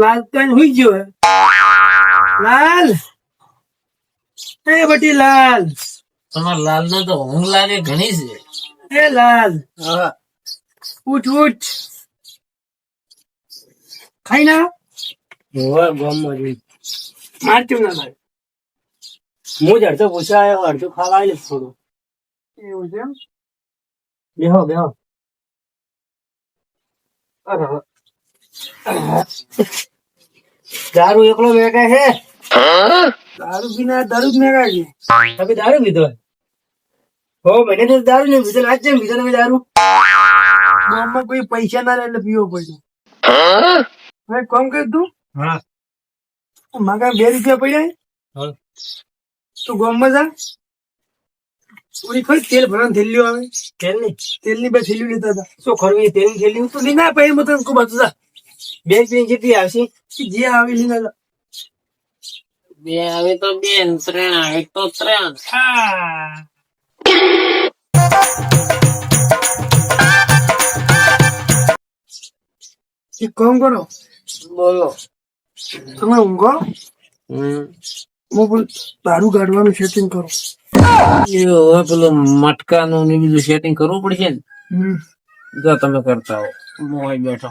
લાલ કઈ હુઈ ગયો લાલ? એ બટી લાલ. તમારા લાલ નો તો ઊંઘ લાગે ઘણી છે. એ લાલ. ઉઠ ઉઠ. ખાઈ ના હોય ગામમાં જઈ. મારતું ના લાગે. હું જ અડધો પૂછા આવ્યો અડધો ખાવા આવી થોડું. એવું છે એમ? બેહો બેહો. દારૂ એકલો વેચે છે? દારૂ પીને દારૂ જ મેળા છે. તમે દારૂ પીધો હો મને તો દારૂ નહીં પીધો આજ જેમ પીધો તમે દારૂ? ગામમાં કોઈ પૈસા ના લે એટલે પીવો પડ્યો મેં કોમ કર તું? હા. મારા બે રૂપિયા પડ્યા હા. તું ગામમાં જા. પૂરી ખરી તેલ ભરવાની થેલીઓ આવે. તેલની તેલની બે થેલીઓ લેતા હતા શું ખરવી? તેલની થેલી તું લીના પછી મતલબ ખૂબ હતું જા. બે રૂપિયા કેટલી આવશે. જે આવે છે બે આવે તો બે ત્રણ આવે તો ત્રણ. કોણ કરો. બોલો. તમે ઊંઘો. હું બોલ તારું કાઢવાનું સેટિંગ કરો. એ હવે પેલું મટકાનું ને બીજું સેટિંગ કરવું પડશે ને? જો તમે કરતા હો. હું બેઠો.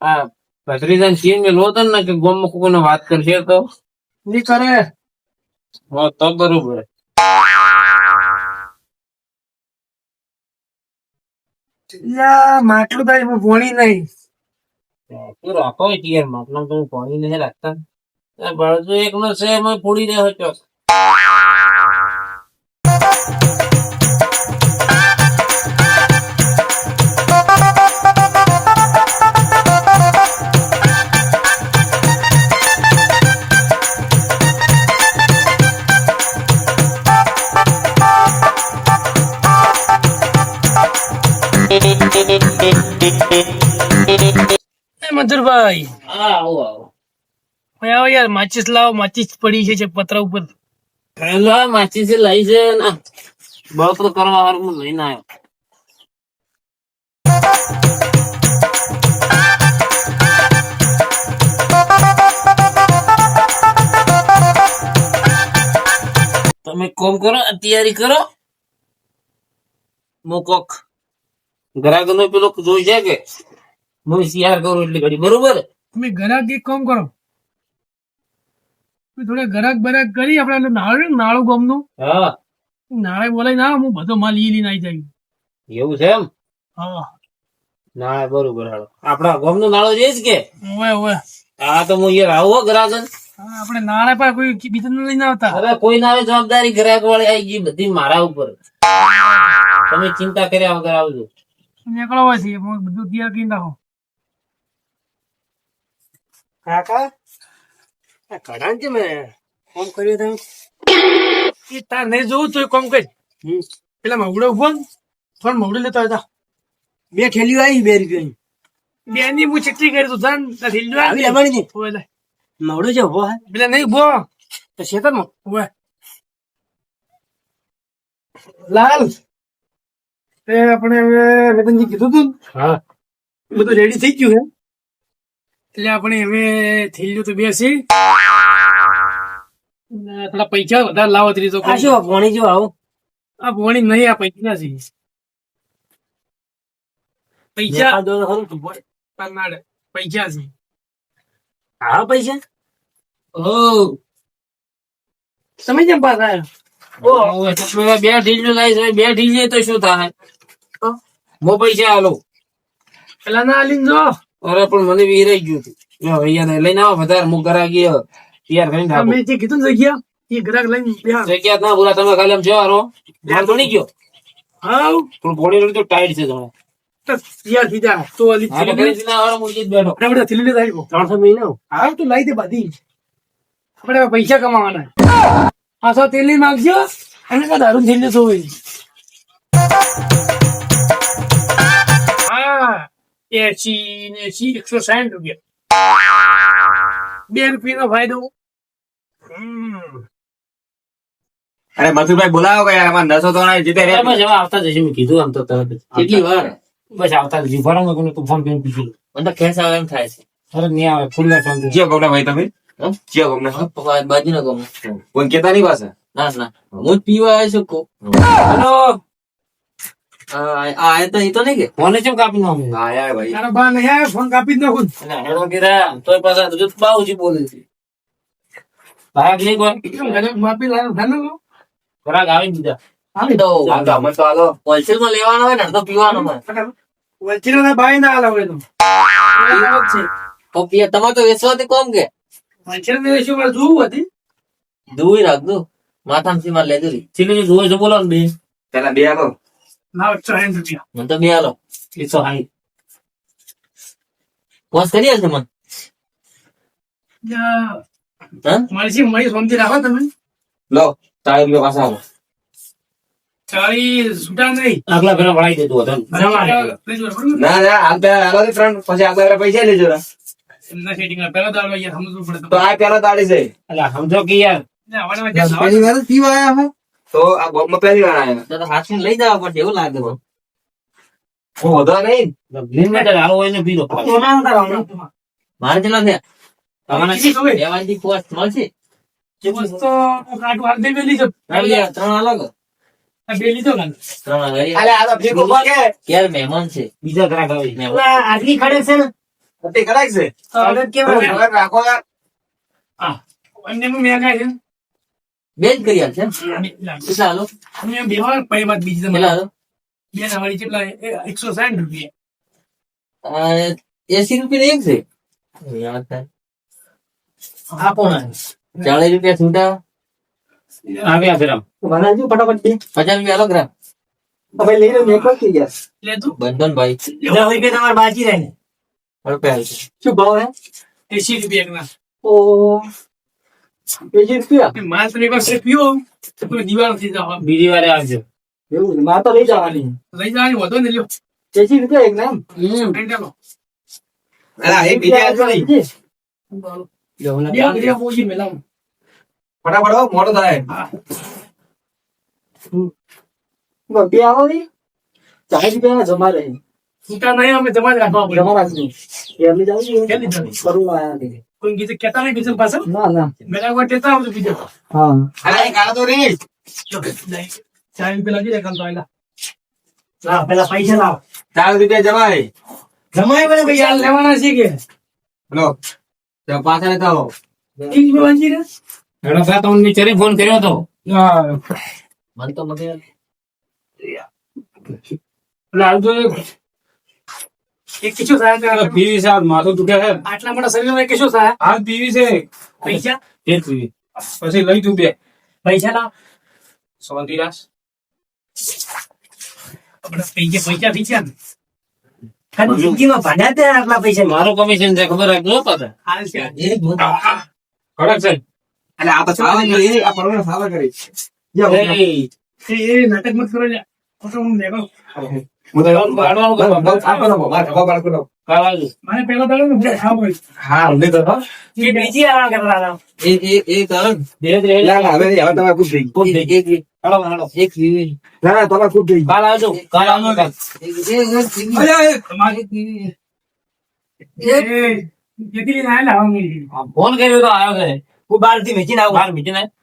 આ ભત્રીજાને ચીન મેં લોતો ને કે ગોમમાં કોઈને વાત કરશે તો? ની કરે. હો તો બરોબર. માટલું ભાઈ હું ભોણી નહીં. તું રાખો માટલું તો પાણી નહીં રાખતા. બાળકો એકનો છે એમાં ફોડી રહ્યો છો હા આવો આવો. આવો યાર માચીસ લાવો માચીસ પડી છે પતરા ઉપર. પેલો આ લઈ છે ને. બળતરો કરવા વાળું હું લઈને આવ્યો. તમે કોમ કરો તૈયારી કરો. મોકોક. કોક ગ્રાહક નો પેલો જોઈ છે કે હું કરું એટલી ઘડી બરોબર? તમે ગરાક એક કામ કરો. થોડા ગરાક બરાક કરી આપડે નાળું નાળું ગામનું. હા. નાળે બોલાય ના હું બધો માલ ઈ લઈને આવી જાય એવું છે એમ? હા. ના બરોબર હાલો. આપડા ગામ નો નાળો જઈશ કે? ઓવે ઓવે. હા તો હું યાર આવો ગ્રાહક આપણે નાળે પર કોઈ બીજા ને લઈને આવતા. હવે કોઈ ના જવાબદારી ગ્રાહક વાળી આવી ગઈ બધી મારા ઉપર. તમે ચિંતા કર્યા વગર આવજો. નીકળો હોય છે બધું તૈયાર કરી નાખો. કાકા? આ કઢાણ છે મેં ફોન કર્યો તમે એ તાર નહીં જોવું તો કામ કર. પેલા મવડે ઊભો થોડા મવડે લેતા હતા બે ઠેલીઓ આવી બે રૂપિયાની. બે ની હું ચટણી કરી તું નથી લ્યો આવી લમણી ની. મવડો છે ઊભો હે? પેલા નહીં ઊભો તો શેતરમાં ઓવે લાલ. એ આપણે હવે મેં તને જે કીધું તું હા. બધું રેડી થઈ ગયું છે એટલે આપણે હવે થેલીઓ તો બેસી. થોડા પૈસા વધારે લાવો તરી તો શું ભણી જો આવું? આ ભોણી નહીં આ પૈસા છે. પૈસા. પૈસા છે. હા પૈસા? ઓ તમે કેમ પેલા બે ઢીલ લાવી બે ઢીલ તો શું થાય? મો પૈસા હાલો પેલા ના આલીને જો. અરે પણ મને રહી ગયું હતું. અહીંયા લઈને આવો વધારે મુ ગરા ગયો તૈયાર કરીને રાખો મેં જે કીધું જગ્યા એ ગ્રાહક લઈને. જગ્યા ના બોલા તમે ખાલી આમ જો હારો માર તો નહીં ગયો? હા પણ ઘોડી રોડી તો ટાઈટ છે તમે તૈયાર થઈ જા તો અલી ઘરેથી ના હારો હું જ બેઠો. આપણે બધા થેલી આવ્યો ત્રણસો મહિના હાવ તો લાવી દે બધી. આપણે પૈસા કમાવાના. આ સો તેલ માગજો અને કા દારૂ થેલી હા એસી ને એસી એકસો સાઠ રૂપિયા. બે રૂપિયાનો ફાયદો. અરે મથુરભાઈ બોલાવો કે આમાં નસો તો ના જીતે રે. બરાબર જવા આવતા જશે મેં કીધું આમ તો તરત કેટલી વાર? બસ આવતા જ ભરો મેં કોને તું ફોન કરીને પૂછી લે. મને તો ખેંચ આવે એમ થાય છે. અરે નહીં આવે. ફૂલ ના ફોન જીઓ ગમના ભાઈ તમે? જીઓ પપ્પા બાજુ ના ગમો કોઈ કેતા નહીં પાસે ના ના. હું જ પીવા આવ્યો છું કો હેલો. આ આ તો એ તો નહીં કે. ફોને કાપી નાખો? ભાઈ તારો બા નહીં ફોન કાપી જ નાખું એટલે હેડો કીધા તોય પાછા તું બહુ જી બોલે છે. ભાગ નહીં કોઈ. ઘરે માપી લાવ્યો ઘરનો ખોરાક આવી દીધા તો હોલસેલમાં લેવાનો હોય ને તો પીવાનો હોય. ના ભાઈ ના આલે તો. પીએ તમારે તો વેચવાથી કોમ કે? વચ્ચેનો ને શું મારે જોવું હતી. દૂર રાખ દો માથામાં સીમા લેજો. ચીલી જોવે છે બોલો ને બે. પેલા બે હાલો. લાવ ચાહીન રૂપિયા મને તો બે હાલો. એકસો સાઠ પોસ કરી હાલ મને હા સી મળી સમજી રાખો તમે. લો તાળી રૂપિયા પાછા આવો ચાળી છૂટા નહીં. આગલા ફેરા વળાઈ દેતું હતું ના? ના હાલો થી ત્રણ પછી આગળ પેલા પૈસા લેજો. એમના સેટિંગ પેલા દાડો યાર સમજવું પડે તો આ પેલા તાળી છે. એટલે સમજો કે યાર. ને આવવાના જ્યાં લાવવા- તો આ બોમ્બ પહેલી વાર આયા તો તો હાથમાં લઈ જવા પડશે એવું લાગે મને હું વધો નહીં. લિમિટેડ આવો હોય ને પીધો મારે તમને કેટલી ખબર? બે વાળી મળશે? તો. ત્રણ અલગ તો મહેમાન છે? બીજા ગ્રાહક આટલી ખડે છે ને. તે કરાય છે. રાખો યાર. મેં કાંઈ છે. બે જ કરી આલશે? બે. કેટલા હાલો અમે એમ બેહવા પૈ વાત બીજી તમે. હાલો બે ના વાળી કેટલા એ- એકસો સાઠ રૂપિયા. આ એસી રૂપિયા એક છે? યાદ થાય. આપો ને. ચાલીસ રૂપિયા છૂટા? આવ્યા ફેરામ બનાવજો ફટાફટ બે પચાસ રૂપિયા અલગ રાખ હવે લઈ લો મેં થઈ ગયા. લે તું. બંધન ભાઈ. લે હોય કે તમારે બાજી રહે ને. રૂપિયા છે. શું ભાવ હે? 80 રૂપિયા એકના. ઓ બીજી વારે આવજો. એવું મારે તો લઈ જવાની. લઈ જવાની વધો ને લ્યો. રૂપિયા એક ના એમ ખાઈને અલા, એ બીજા. ફટાફટ મોડું થાય. બે આવો ચાલીસ રૂપિયા જમા રહી. નહીં અમે જમા જ રાખવા જમા રાખી એમને જાવ કેટલી આયા કેતા નહીં બીજું પાછળ ના ના. મેલા કોઈ આવજો બીજો. હા. એ તો ચાર રૂપિયા લાગી જાય કાલ તો. લાવ પેલા પૈસા લાવ. ચાર રૂપિયા જમાય. જમાય મને ભાઈ યાર લેવાના છે કે? લો તો પાછા લેતા આવો. ઈ જ વાંચી ને હેડો ફેરા તમને નીચે ફોન કર્યો હતો મને તો મને એટલે આવજો એક કિશો થાય પીવી છે માથું તૂટે છે. આટલા મોટા શરીરમાં કિશો થાય હાલ પીવી છે. પૈસા? તે જ પીવી. પછી લઈ તું બે. પૈસા લાવ. સોંતીરાસ. આપણે પૈસા પૈસા થઈ ખાલી જિંદગીમાં ભણ્યા તે આટલા પૈસા. મારું કમિશન છે ખબર રાખજો પાછા હાલ છે. કડક છે. એટલે આ તો આવે આ પરવાનો સાવા કરી. નાટક મત કરો. હું. ફોન કર્યો તો આવ્યો છે. હું બહારથી વેચીને આવું. બાર મીટીને આમાં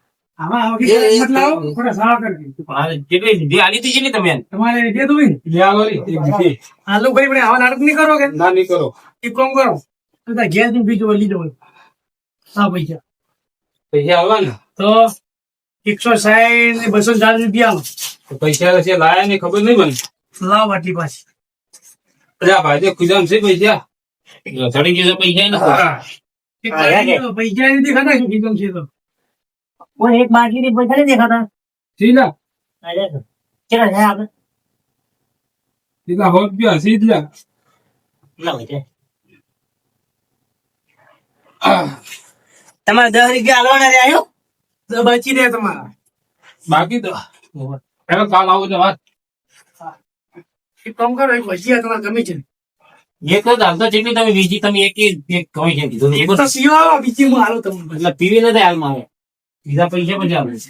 એકસો સાઠ ને બસો ચાલીસ રૂપિયા પૈસા છે લાયા ને ખબર નહીં મને? લાવ આટલી પાછી. અરે ભાઈ તો ખુદામ છે પૈસા. ચડી ગયો છે પૈસા પૈસા નથી ખાતા શું કીધું છે તો? કોઈ એક બાકી ની પૈસા નહીં દેખાતા સીધા અરે કેટલા છે આપણે સીધા હોત ગયા સીધા કેટલા હોય તમારે દસ રૂપિયા હાલવાના રે આવ્યો તો બચી દે તમારા. બાકી તો હેડો કાલ આવો તો વાત. કામ કરો એક ભજીયા તમારે ગમે છે. એક જ હાલતો જેટલી તમે બીજી તમે એક એક કહી છે કીધું. એક તો સીઓ બીજી હું હાલું તમને એટલે પીવી નથી હાલ મારે બીજા પૈસા પછી આવે છે.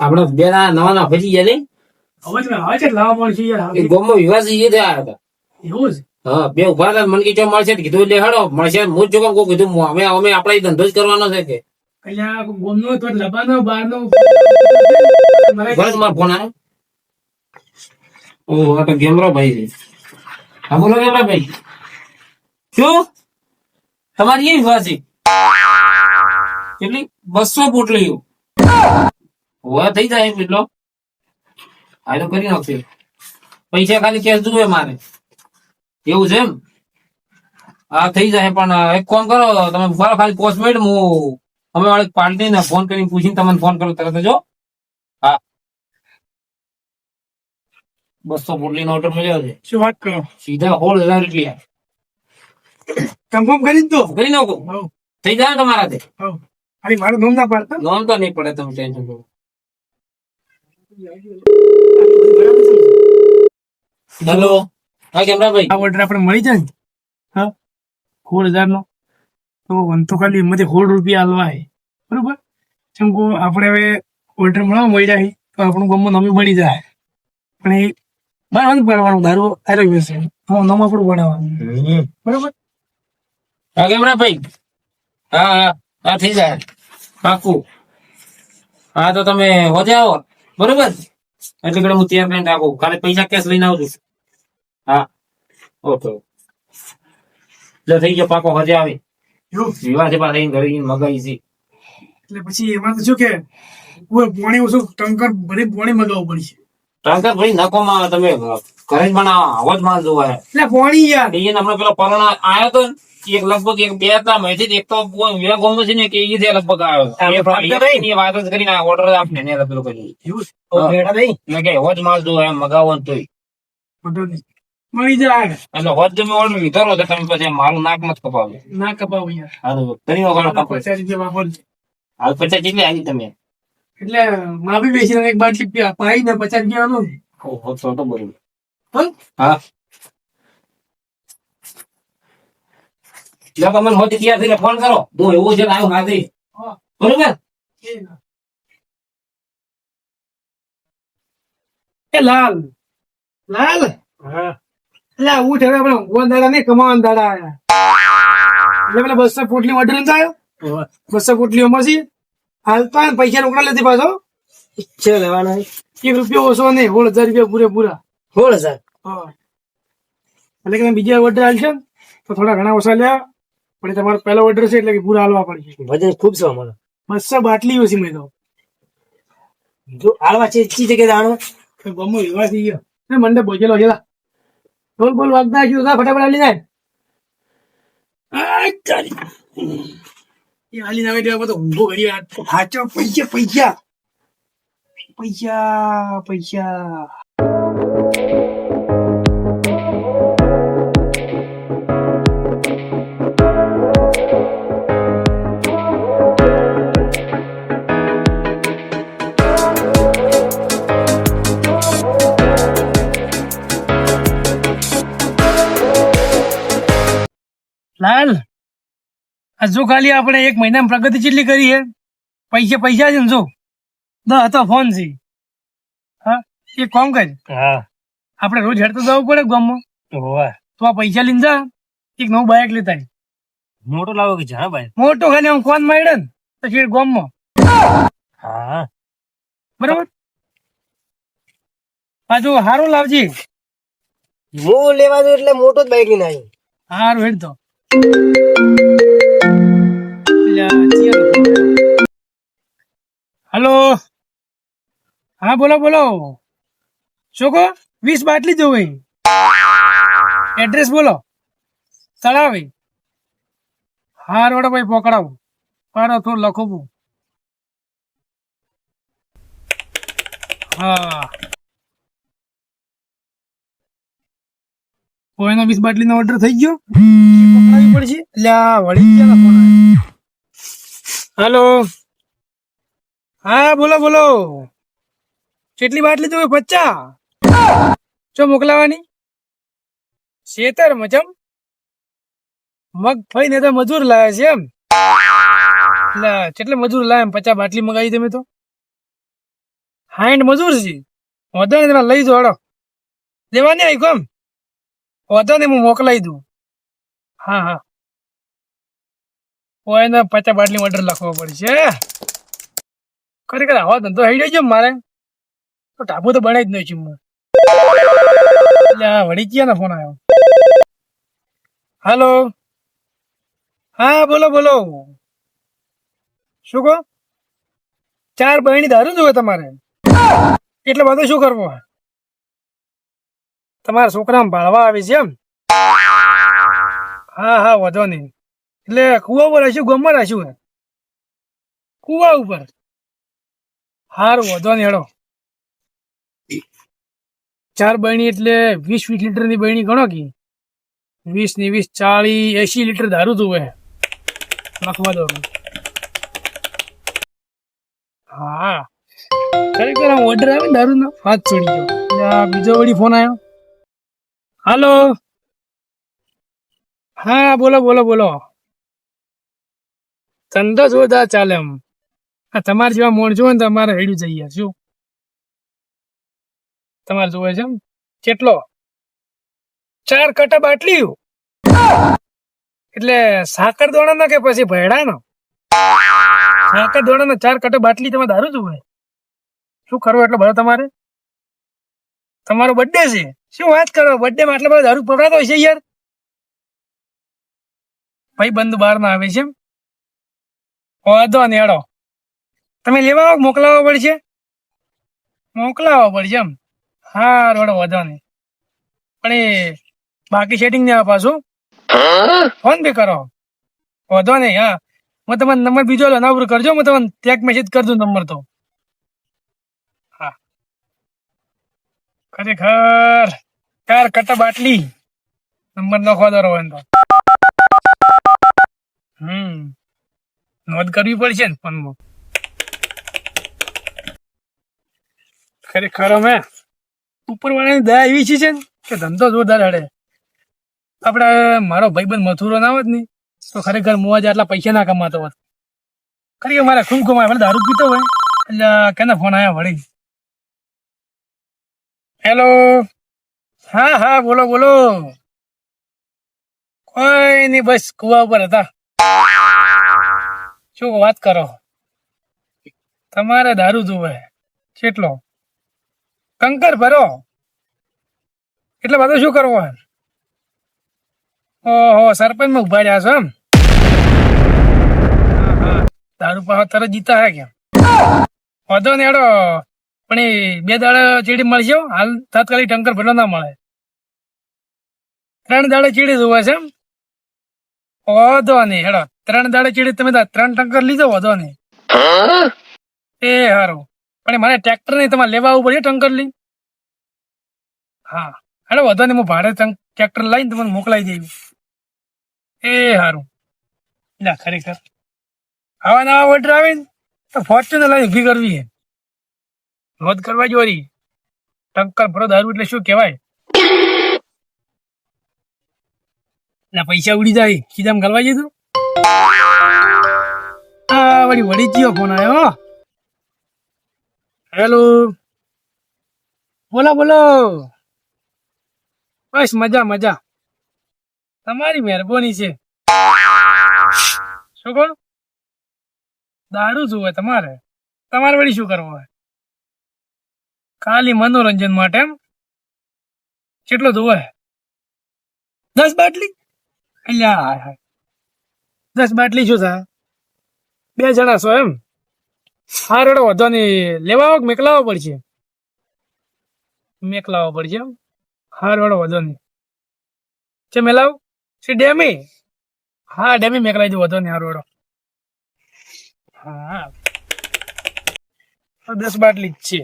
આપડે બે નવા નવા ભજી ગયા હવે છે લાવવા એ ગોમો વિવાસ એ હતા. એવું છે હા બે ઊભા હતા મને કીધું મળશે કીધું એટલે હડો મળશે હું જ જોગમ કીધું અમે અમે આપણે ધંધો જ કરવાનો છે કે. અહીંયા ગોમનો તો લબાનો બારનો. બસ મારો ફોન આવ્યો ઓહ આ તો ગેમરો ભાઈ છે. હા બોલો ગેમરો ભાઈ. શું? તમારી એ છે? કેટલી? બસો પોટલીઓ હોવા થઈ જાય એટલો. આ તો કરી નાખશે પૈસા ખાલી કેશ જોવે મારે. એવું છે એમ? હા થઈ જાય પણ એક ફોન કરો તમે ઊભા ખાલી મિનિટ હું અમે વાળી પાર્ટી ને ફોન કરીને પૂછીને તમને ફોન કરો તરત જો હા. બસો પોટલી નો ઓર્ડર મળ્યો છે શું વાત કરો? સીધા હોળ હજાર રૂપિયા. કન્ફર્મ કરી દો. કરી નાખો. થઈ જાય તમારા તે અરે મારો નોમ ના પાડતા? નોમ તો નહીં પડે તમે ટેન્શન કરો હેલો. હા કેમરાભાઈ? આ ઓર્ડર આપણે મળી જાય હા? સોળ હજાર નો તો વંતો ખાલી એમાંથી સોળ રૂપિયા હલવાય હે બરોબર? જેમ કે આપણે હવે ઓર્ડર મળવા મળી જાય. તો આપણું ગમો નમી મળી જાય. પણ એ બહાર નથી પડવાનું દારૂ આરો બેસે. હું નમ આપણું બનાવવાનું. બરોબર? હા કેમરાભાઈ? હા હા. હા થઈ જાય. પાકું હા તો તમે હોજે આવો. બરોબર? એટલે હું તૈયાર કરીને રાખું. ખાલી પૈસા કેશ લઈને આવજો. હા. ઓકે એટલે થઈ ગયો પાકો હોજે આવે. એવું? વિવાહ છે પાછા ઘરે મગાવી છે. એટલે પછી એમાં તો શું કે પાણી ઓછું ટંકર ભરી પાણી મગાવવું પડશે. નકોમાં તમે ઘરે જ બનાવો આવો જ માલ જોવા એટલે પાણી યાર. એ હમણાં પેલો પરોણા આવ્યો તો એક લગભગ એક બે હતા મેથી એક તો વિવાહ ગોમ છે ને કે એ જે લગભગ આવ્યો વાત જ કરીને ઓર્ડર આપને ને પેલો કરી. એવું. ભેડા નહીં? મેં કે હોજ માલ જોવા મગાવો તોય. મળી જાય. એટલે હોજ તમે ઓર્ડર લીધો રહો તો તમે પછી મારું નાક મત કપાવ્યું ના કપાવું યાર. હારું કરી વગર કપાય પચાસ રૂપિયા વાપર હાલ પચાસ જેટલી આવી તમે. એટલે માફી બેસીને એક બાર પી- પાઈ ને પચાસ રૂપિયાનું ઓહો, તો તો બરોબર હા? જો થઈને ફોન કરો. હું એવું છે આવ્યો હા. બરોબર? એ લાલ. લાલ? એટલે ઉઠ હવે આપણે ઊંઘવા દાડા નહીં કમાવાના દાડા આયા. એટલે પેલા બસો પોટલી ઓર્ડર નથી આવ્યો બસો પોટલી માંથી હાલતા પૈસા રોકડા લેતી પાછો. છે લેવાના એક રૂપિયો ઓછો નહીં સોળ હજાર રૂપિયા પૂરેપૂરા. સોળ હજાર? એટલે કે બીજા ઓર્ડર હાલશો તો થોડા ઘણા ઓછા લ્યા. પણ તમારો પહેલો ઓર્ડર છે એટલે કે પૂરા હાલવા પડશે. વજન ખૂબ છે અમારો. બસો બાટલી ઓછી મેં તો. જો આળવા છે ચી જગ્યાએ આણો ગમો એવા થઈ ગયો ને મંડે બોજેલો છે લા. બોલ બોલ વાગતા તા ફટાફટ હાલી જાય. હાલી ના આવે તો ઊંઘો કરી હાચો પૈસા પૈસા. પૈસા પૈસા. લાલ જો ખાલી આપણે એક મહિનામાં પ્રગતિ કેટલી કરી છે પૈસા પૈસા છે ને જો. દસ હતો ફોન છે. હા એ કામ કર. હા. આપણે રોજ હેડતો જવું પડે ગામમાં. તો આ પૈસા લઈને જા. એક નવું બાઇક લેતા. મોટો લાવો કે જા ભાઈ? મોટો ખાલી આમ કોણ મળે ને તો છેડ ગામમાં. હા. બરાબર? પાછું સારું લાવજે. હું લેવા દઉં એટલે મોટો જ બાઇક લઈને આવી સારું હેડ તો. હલો? હા, બોલો બોલો. શું કહો વીસ બાટલી જોવે એડ્રેસ બોલો. તળાવે હા, રોડ ભાઈ પકડાવું. પાડો થોડું લખવું. હા. કોઈનો વીસ બાટલીનો ઓર્ડર થઈ ગયો. પકડાવી પડશે એટલે આ વળી ગયા ફોન હેલો. હા બોલો બોલો. કેટલી બાટલી જોવે પચ્ચા ચો મોકલાવાની? શેતર મજમ? મગ ને તો મજૂર લાયા છે એમ. એટલે કેટલે મજૂર લાયા એમ? પચાસ બાટલી મગાવી તમે તો. હાઈન્ડ મજૂર છે. વધો ને તમે લઈ જાઓ લેવાની આવી ગમ વધો ને હું મોકલાવી દઉં. હા હા. ઓય ને પચાસ બાટલી ઓર્ડર લખવો પડશે ખરેખર આવા ધંધો હેડ્યો છે મારે. તો ટાપુ તો બનાવી જ નહીં છું એટલે વળી વળી ને ફોન આવ્યો? હાલો? હા, બોલો બોલો. શું કહો? ચાર બહેણી દારૂ જોવે તમારે? એટલે બધું શું કરવું? તમારા છોકરાને ભાળવા આવી છે એમ? હા હા, વધો નહીં. એટલે કુવા ઉપર હશું ગમમાં રાખ્યું કુવા ઉપર? હારું, વધો નહીં, હેડો. ચાર બહેણી એટલે વીસ વીસ લીટરની બહેણી ગણો કે? વીસની વીસ ચાલીસ એસી લીટર દારૂ જોવે લખવા દો. હા. ખરેખર ઓર્ડર આવે દારૂનો હાથ છોડી ગયો. બીજો વળી ફોન આવ્યો હાલો. હા, બોલો બોલો બોલો. ધંધો જોરદાર ચાલે એમ. હા તમારે જેવા મોણ જોવે ને તમારે હેડ્યું જઈએ શું? તમારે જોવે છે એમ? કેટલો? ચાર કટા બાટલી. એટલે સાકર દોડાના કે પછી ભેડાનો? સાકર દોડાના ચાર કટા બાટલી તમે દારૂ જોવે શું કરવું એટલો બધો તમારે? તમારો બર્થડે છે. શું વાત કરો? બર્થડે માં આટલા બધા દારૂ પકડાતો હોય છે યાર? ભાઈ બંધ બહાર ના આવે છે વાંધો નહીં હેડો તમે લેવા આવો મોકલાવવા પડશે? મોકલાવવા પડશે એમ. હા રોડો વાંધો નહીં. પણ એ બાકી સેટિંગ ને પાછું. ફોન પે કરો. વાંધો નહીં, હા. હું તમારો નંબર બીજો નવરું કરજો. હું તમને ટેક મેસેજ કરજો નંબર તો. ખરેખર કાર કટ બાટલી નંબર નખવા દરો તો. હમ. નોંધ કરવી પડશે ને ફોનમાં ખરેખર અમે ઉપર વાળાની દયા એવી છે ને કે ધંધો જોરદાર હડે આપણે મારો ભાઈબંધ મથુરો ના હોત ને, તો ખરેખર મોજ આટલા પૈસા ના કમાતો હોત. ખરેખર મારે ખૂબ કમાય મને દારૂ પીતો હોય એટલે કેના ફોન આવ્યા વળી. હેલો હા હા, બોલો બોલો. કોઈ નહીં, બસ કુવા ઉપર હતા. શું વાત કરો. તમારે દારૂ જોવે. કેટલો? કંકર ભરો. એટલે બધું શું કરવો ઓહો સરપંચમાં ઊભા રહ્યા છો એમ. દારૂ પાવા તરત જીતા હે કેમ? વાંધો નેડો પણ એ બે દાડા ચીડી મળશે. હાલ તાત્કાલિક ટંકર ભરવા ના મળે. ત્રણ દાડે ચીડી જોવા છે વાંધો નહીં હેડો. ત્રણ દાડે ચીડી તમે ત્રણ ટંકર લીધો વધો નહીં. એ સારું પણ મને ટ્રેક્ટર નહીં તમારે લેવા આવવું પડશે ટંકર લઈ હા. હેડો વધો નહીં હું ભાડે ટ્રેક્ટર લઈને તમને મોકલાઈ દઈ એ સારું ના ખરેખર. આવા નવા ઓર્ડર આવે ને તો ફોર્ચ્યુનર લાઈન ઊભી કરવી છે. નોંધ કરવા જોરી. ટંકર ભરો દારૂ એટલે શું કહેવાય? ના, પૈસા ઉડી જાય. સીધા ગલવા જતું હા વળી વળી ગયો ફોન આવ્યો હેલો. બોલો બોલો. બસ મજા મજા. તમારી મહેરબાની છે. શું કહો? દારૂ જોવે તમારે. તમારે વળી શું કરવું હોય? ખાલી મનોરંજન માટે કેટલો જોવે દસ બાટલી? અલ્યા દસ બાટલી શું થાય બે જણા છો એમ. હા રેડો વધો નહીં લેવા આવો મેકલાવો પડશે? મેકલાવો પડશે એમ. હા રેડો વધો નહીં છે મેલાવ? છે ડેમી? હા, ડેમી મેકલાઈ દઉં વધો નહીં હા રેડો હા દસ બાટલી જ છે.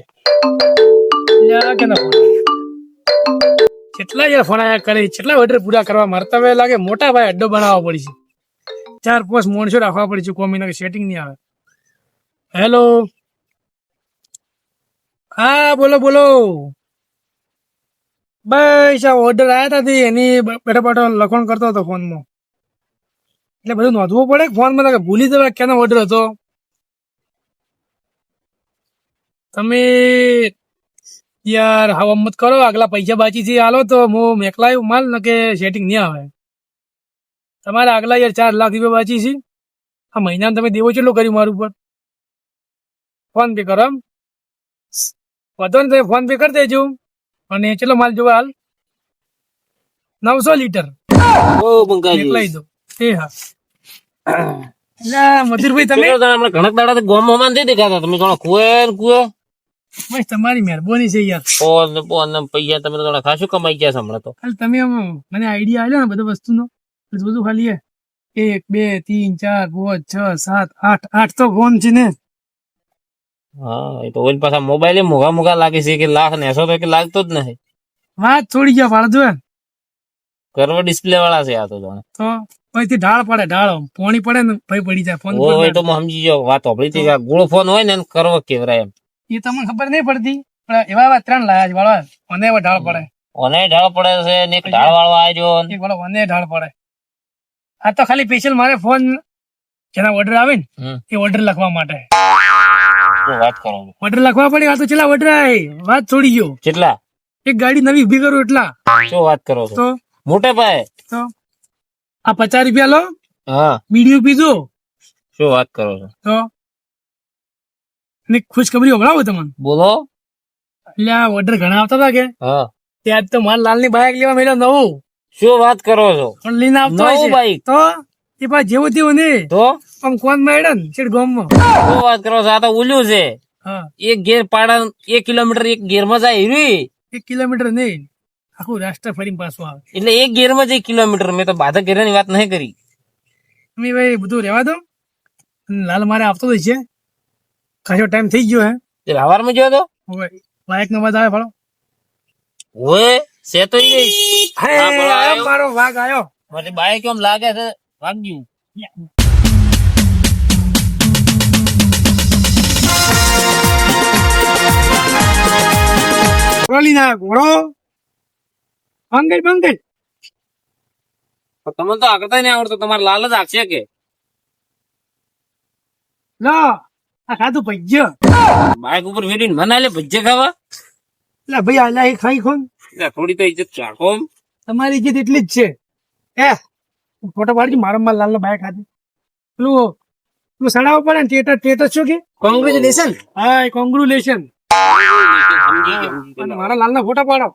કેટલા યાર ફોન આયા કરે? કેટલા ઓર્ડર પૂરા કરવા? મારતા હવે લાગે મોટા ભાઈ અડ્ડો બનાવવો પડશે ચાર, પાંચ માણસો રાખવા પડશે કોમી સેટિંગ નહીં આવે. હેલો હા, બોલો બોલો. બસ, આ ઓર્ડર આવ્યા હતા એની બેઠો બેઠો લખણ કરતો હતો ફોનમાં એટલે બધું નોંધવું પડે ફોનમાં ભૂલી જવાય ક્યાંનો ઓર્ડર હતો? તમે યાર હવે મત કરો આગલા પૈસા બાકી આલો તો હું મેકલાયું માલ ને કે સેટિંગ નહીં આવે. તમારે આગલા યાર ચાર લાખ રૂપિયા બાકી છે. આ મહિનામાં તમે દેવો કેટલો કર્યું મારું ઉપર? ફોન પે કરો એમ. વધો ને તમે ફોન પે કરી દેજો. અને ચલો માલ જોવા હાલ? નવસો લીટર. મોકલાઈ દો. એ હા. મધુરભાઈ તમે? ઘણા દાડા ગોમમાં નથી દેખાતા. તમે થોડા કુએ કુએ. બસ તમારી મહેરબાની છે યાર. ફોન ફોન પૈસા તમે થોડા ખાસું કમાઈ ગયા છે હમણાં તો. ખાલી તમે મને આઈડિયા આવ્યો ને બધા વસ્તુનો. બધું ખાલી એક બે ત્રણ ચાર પાંચ છ સાત આઠ. આઠ તો ફોન છે ને. હા એ તો ઓલ પાછા મોબાઈલ મોઘા મોઘા લાગે છે કે લાખ ને એસો તો કે લાગતો જ નથી. વાત છોડી ગયા પાડો જો કરવો ડિસ્પ્લે વાળા છે આ તો જાણે. તો પછી ઢાળ પડે ઢાળ. પોણી પડે ને ભાઈ પડી જાય. ફોન હોય તો સમજી જાવ વાત આપણી ગોળો ફોન હોય ને કરવો કેવરાય એમ. એ તમને ખબર નહીં પડતી? પણ એવા એવા ત્રણ લાયા છે વાળવા મને એવા ઢાળ પડે. ઓને ઢાળ પડે છે ને એક ઢાળ વાળવા આવ્યો એક વાળો ઓને ઢાળ પડે. આ તો ખાલી સ્પેશિયલ મારે ફોન જેના ઓર્ડર આવે ને એ ઓર્ડર લખવા માટે. વાત કરો? ઓર્ડર લખવા પડે આ તો ચેલા ઓર્ડર આવે વાત છોડી ગયો. કેટલા? એક ગાડી નવી ઊભી કરું એટલા. શું વાત કરો છો? તો? મોટે ભાઈ? તો? આ પચાસ રૂપિયા લો. હા. બીડીયું પીધું. શું વાત કરો છો? તો? ને ખુશખબરી ઓગળાવો તમને? બોલો. એટલે આ ઓર્ડર ઘણા આવતા હતા કે? હા. ત્યાં તો મારા લાલની બાઇક લેવા મેળ્યો નવું. શું વાત કરો છો? પણ લઈને આવતો હોય બાઈક તો એ પાછું જેવું તેવું ને તો? આમ કોણ મળ્યો ને છેડ ગામમાં? શું વાત કરો છો? આ તો ઉલ્યું છે. હા. એક ગેર પાડા એક કિલોમીટર એક ગેરમાં જાય રી એક કિલોમીટર નહીં. આખું રાષ્ટ્ર ફરીને પાછું આવે. એટલે એક ગેરમાં જ એક કિલોમીટર. મેં તો બાધા ગેરની વાત નહીં કરી. તમે ભાઈ બધું રહેવા દો. લાલ મારે આવતો હોય છે. ખાસો ટાઈમ થઈ ગયો હે તે હવારમાં જોયો તો હવે બાઇક નો અવાજ આવે ફળો ઓએ સે તો ઈ ગઈ હે, હા, બોલો, આયો આયો. મારો વાઘ આવ્યો મને બાઈક કેમ લાગે છે વાગ્યું ઘોડો લઈને આવ્યો ઘોડો બંગલ બંગલ તો તમને તો આગળ નહીં આવડતો તમારે લાલ જ આપશે કે લો આ ખાધું ભજ્ય. બાઈક ઉપર વેરીને મના લે ભજ્ય ખાવા? એટલે ભાઈ આલા એ ખાઈ ખોન. થોડી તો ઇજ્જત ચાખો તમારી ઇજ્જત એટલી જ છે. એ ફોટો પાડજો મારા માર લાલ નો બાઈક ખાધું પેલું પેલું સડાવો પડે ને ટેટર ટેટર શું કે? કોંગ્રેચ્યુલેશન હા કોંગ્રેચ્યુલેશન મારા લાલ ના ફોટા પાડો.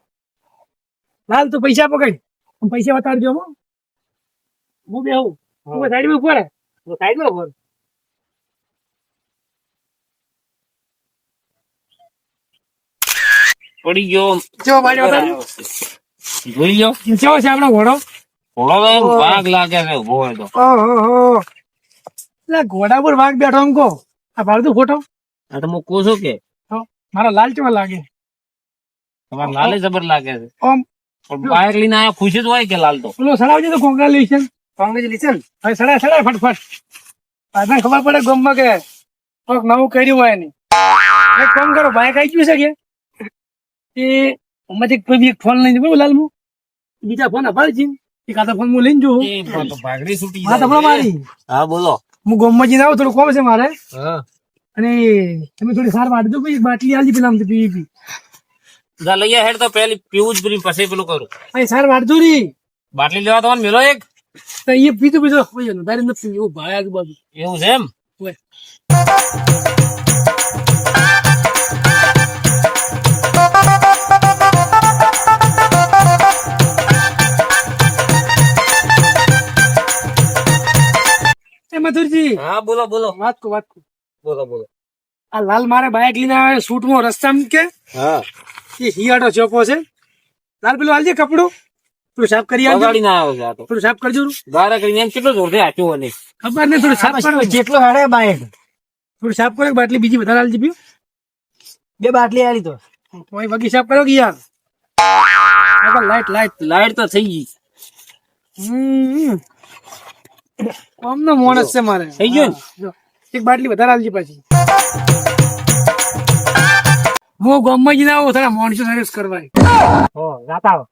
લાલ તું પૈસા પકડ. પૈસા બતાડજો હો. હું બે હું. હું સાઈડ ઉપર સાઈડમાં ઉપર પડી ગયો. ચો બાજુ જોઈ લો. ચો છે આપણો ઘોડો? એમ ભાગ લાગે છે હોય તો. ઓહો એટલે ઘોડા પર વાઘ બેઠો અંકો આ પાડતું ફોટો આ તો હું કહું છું કે? તો મારા લાલ ચેવા લાગે? તમારે લાલે જબર લાગે છે. ઓમ. બાઈક લઈને આયા ખુશી જ હોય કે લાલ તો? પેલો સડાવજો તો કોંગ્રેચ્યુલેશન કોંગ્રેચ્યુલેશન હવે સડાય સડાય ફટફટ. પાછા ખબર પડે ગમમાં કે કોઈક નવું કર્યું હોય નહીં એક કામ કરો બાઈક આવી ગયું છે કે? એ ઉમાંથી કોઈ બી એક ફોન લઈને બરોબર લાલમુ. બીજા ફોન અપાડી છે. એક આધા ફોન હું લઈને તો ભાગડી છૂટી હા તમારા મારી. હા બોલો. હું ગમમાં જઈને આવું થોડું કોમ છે મારે. હા. અને તમે થોડી સાર વાટ દો ભાઈ એક બાટલી આલજી પેલા આમ પીવી પી. જા લઈ હેડ તો પેલી પીવું જ પેલી પછી પેલું કરું. અહીં સાર વાળજો રી. બાટલી લેવા તો મેલો એક. તો એ પીધું પીધું કોઈ તારે નથી એવું ભાઈ આજુબાજુ. એવું છે એમ? ઓય. મથુરજી હા બોલો બોલો. વાત કો વાત કો બોલો બોલો. આ લાલ મારે બાઇક લઈને આવે શૂટમાં રસ્તામાં કે? હા. એ હિયાડો ચોપો છે. લાલ પેલું હાલજે કપડું. થોડું સાફ કરી આવજો ના આવે છે થોડું સાફ કરજો. ગારા કરીને એમ કેટલો જોરથી આચ્યો અને. ખબર નહીં થોડું સાફ કરો. જેટલો હાડે બાઈક. થોડું સાફ કરો બાટલી બીજી વધારે હાલજી પીવું બે બાટલી આલી તો. કોઈ વગી સાફ કરો કે યાર? લાઈટ લાઈટ લાઈટ તો થઈ ગઈ. હમ. આમનો માણસ છે મારે. થઈ ગયો ને? એક બાટલી વધારે આલજી પાછી. હું ગામમાં જઈને આવું તારા માણસો સર્વિસ કરવાય હો જાતા આવો.